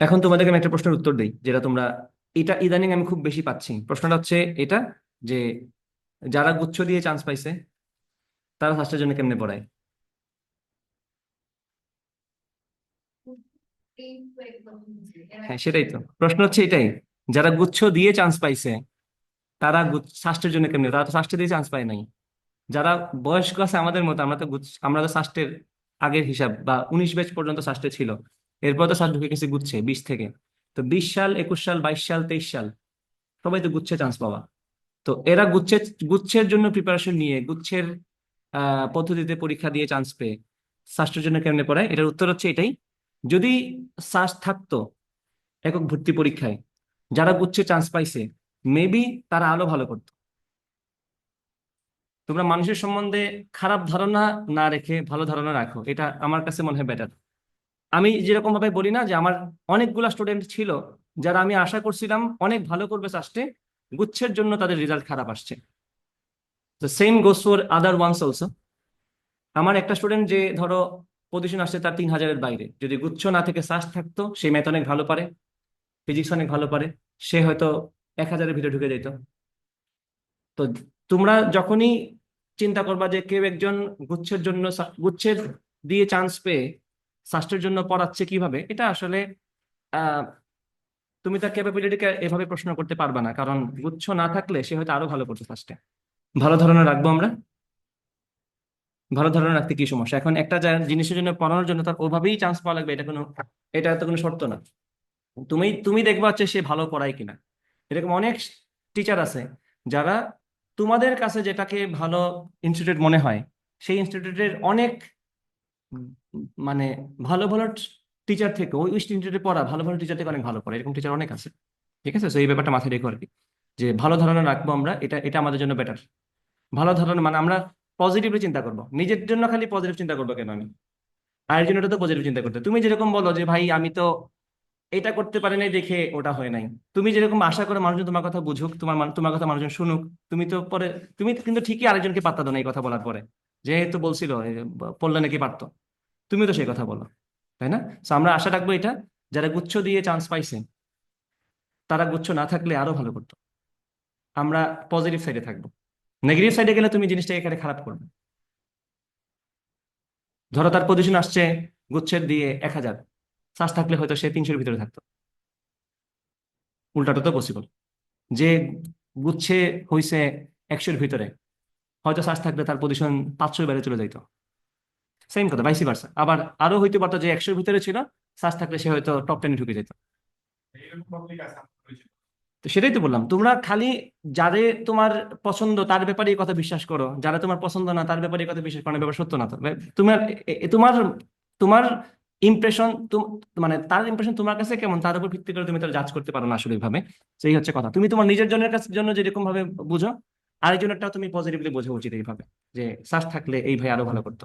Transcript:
এখন তোমাদেরকে আমি একটা প্রশ্নের উত্তর দিই, যেটা তোমরা, এটা ইদানিং আমি খুব বেশি পাচ্ছি। প্রশ্নটা হচ্ছে এটা, যে যারা গুচ্ছ দিয়ে চান্স পাইছে, তারা ফার্স্টের জন্য কেমনে পড়ায়? হ্যাঁ সেটাই তো। প্রশ্ন হচ্ছে এটাই, যারা গুচ্ছ দিয়ে চান্স পাইছে, তারা ষষ্ঠের জন্য কেমনে, তারা তো ষষ্ঠে দিয়ে চান্স পায় নাই। যারা বয়স্ক আছে আমাদের মতো, আমরা তো আমরা তো ষষ্ঠের আগের হিসাব বা উনিশ ব্যাচ পর্যন্ত ষষ্ঠে ছিল। এরপর তো ষষ্ঠ ঢুকে গেছে গুচ্ছে, বিশ থেকে। তো বিশ সাল, একুশ সাল, বাইশ সাল, তেইশ সাল, সবাই তো গুচ্ছে চান্স পাওয়া। তো এরা গুচ্ছের গুচ্ছের জন্য প্রিপারেশন নিয়ে, গুচ্ছের পদ্ধতিতে পরীক্ষা দিয়ে চান্স পেয়ে ষষ্ঠের জন্য কেমনে পড়ায়? এটার উত্তর হচ্ছে এটাই। যদি শ্বাস থাকতো একক ভর্তি পরীক্ষায়, যারা গুচ্ছে চান্স পাইছে মেবি তারা আলো ভালো করতো। তোমরা মানুষের সম্বন্ধে খারাপ ধারণা না রেখে ভালো ধারণা রাখো, এটা আমার কাছে মনে হয় বেটার আমি যেরকম ভাবে বলি না যে আমার অনেকগুলা স্টুডেন্ট ছিল, যারা আমি আশা করছিলাম অনেক ভালো করবে চাষটে গুচ্ছের জন্য তাদের রেজাল্ট খারাপ আসছে। তো same goes for other ones also আমার একটা স্টুডেন্ট যে ধরো পজিশন আসছে তার তিন হাজারের বাইরে। যদি গুচ্ছ না থেকে শ্বাস থাকতো, সে ম্যাথ অনেক ভালো পারে ফিজিক্স অনেক ভালো পারে, সে হয়তো এক হাজারের ভিতরে ঢুকে যেত। তো তোমরা যখনই চিন্তা করবা যে কেউ একজন গুচ্ছের জন্য, গুচ্ছের দিয়ে চান্স পেয়ে শাস্ত্রের জন্য পড়াচ্ছে কীভাবে, এটা আসলে তুমি তার ক্যাপাবিলিটিকে এভাবে প্রশ্ন করতে পারবা না, কারণ গুচ্ছ না থাকলে সে হয়তো আরও ভালো করতো ফার্স্টে ভালো ধরনের রাখব আমরা? ভালো ধরনের রাখতে কি সমস্যা? এখন একটা জিনিসের জন্য, পড়ানোর জন্য তার ওভাবেই চান্স পাওয়া লাগবে, এটা কোনো, এটা তো কোনো শর্ত না। তুমি তুমি দেখবা হচ্ছে সে ভালো পড়ায় কিনা। এরকম অনেক টিচার আছে, যারা তোমাদের কাছে যেটাকে ভালো ইনস্টিটিউট মনে হয়, সেই ইনস্টিটিউটের অনেক মানে ভালো ভালো টিচার থেকে, ওই ইনস্টিটিউটে পড়া, ভালো ভালো টিচার থেকে অনেক ভালো পড়ে, এরকম টিচার অনেক আছে, ঠিক আছে? তো এই ব্যাপারটা মাথায় রেখো আর কি, যে ভালো ধারণা রাখব আমরা, এটা এটা আমাদের জন্য বেটার ভালো ধারণা মানে আমরা পজিটিভলি চিন্তা করব, নিজের জন্য খালি পজিটিভ চিন্তা করব কেন আমি? আরের জন্য তো পজিটিভ চিন্তা করতে তুমি যেরকম বলো যে, ভাই, আমি তো এটা করতে পারি নাই দেখে ওটা হয় নাই। তুমি যেরকম আশা করে মানুষজন তোমার কথা বুঝুক, তোমার তোমার কথা মানুষজন শুনুক, তুমি তো পরে, তুমি কিন্তু ঠিকই আরেকজনকে পাত্তা দাও না এই কথা বলার পরে। যেহেতু বলছিল পড়লে নাকি পারতো। তুমি তো সেই কথা বলো, তাই না? আমরা আশা রাখব এটা, যারা গুচ্ছ দিয়ে চান্স পাইছে, তারা গুচ্ছ না থাকলে আরও ভালো করতো। আমরা পজিটিভ সাইডে থাকব। নেগেটিভ সাইডে গেলে তুমি জিনিসটাকে এখানে খারাপ করবে। ধরো তার পজিশন আসছে গুচ্ছের দিয়ে এক হাজার শ্বাস থাকলে হয়তো সে তিনশোর ভিতরে থাকতো। উল্টাটা তো পসিবল যে গুচ্ছে হইছে একশোর ভিতরে হয়তো শ্বাস থাকলে তার পজিশন পাঁচশোর বাইরে চলে যাইতো। সেম কথা ভাইসি ভার্সা আবার আরও হইতে পারতো যে একশোর ভিতরে ছিল শ্বাস থাকলে সে হয়তো টপ টেনে ঢুকে যেত। তো সেটাই তো বললাম, তোমরা খালি যারে তোমার পছন্দ, তার ব্যাপারে কথা বিশ্বাস করো। যারা তোমার পছন্দ না, তার ব্যাপারে কথা বিশ্বাস করার ব্যাপার সত্য না তো। তোমার তোমার তোমার ইমপ্রেশন মানে তার ইমপ্রেশন তোমার কাছে কেমন, তার উপর ভিত্তি করে তুমি তার জাজ করতে পারো না আসলে এইভাবে। সেই হচ্ছে কথা। তুমি তোমার নিজের জনের কাছে, জন্য যেরকম ভাবে বুঝো আরেকজনেরটাও তুমি পজিটিভলি বোঝা উচিত এইভাবে যে শ্বাস থাকলে এই ভাই আরও ভালো করতো।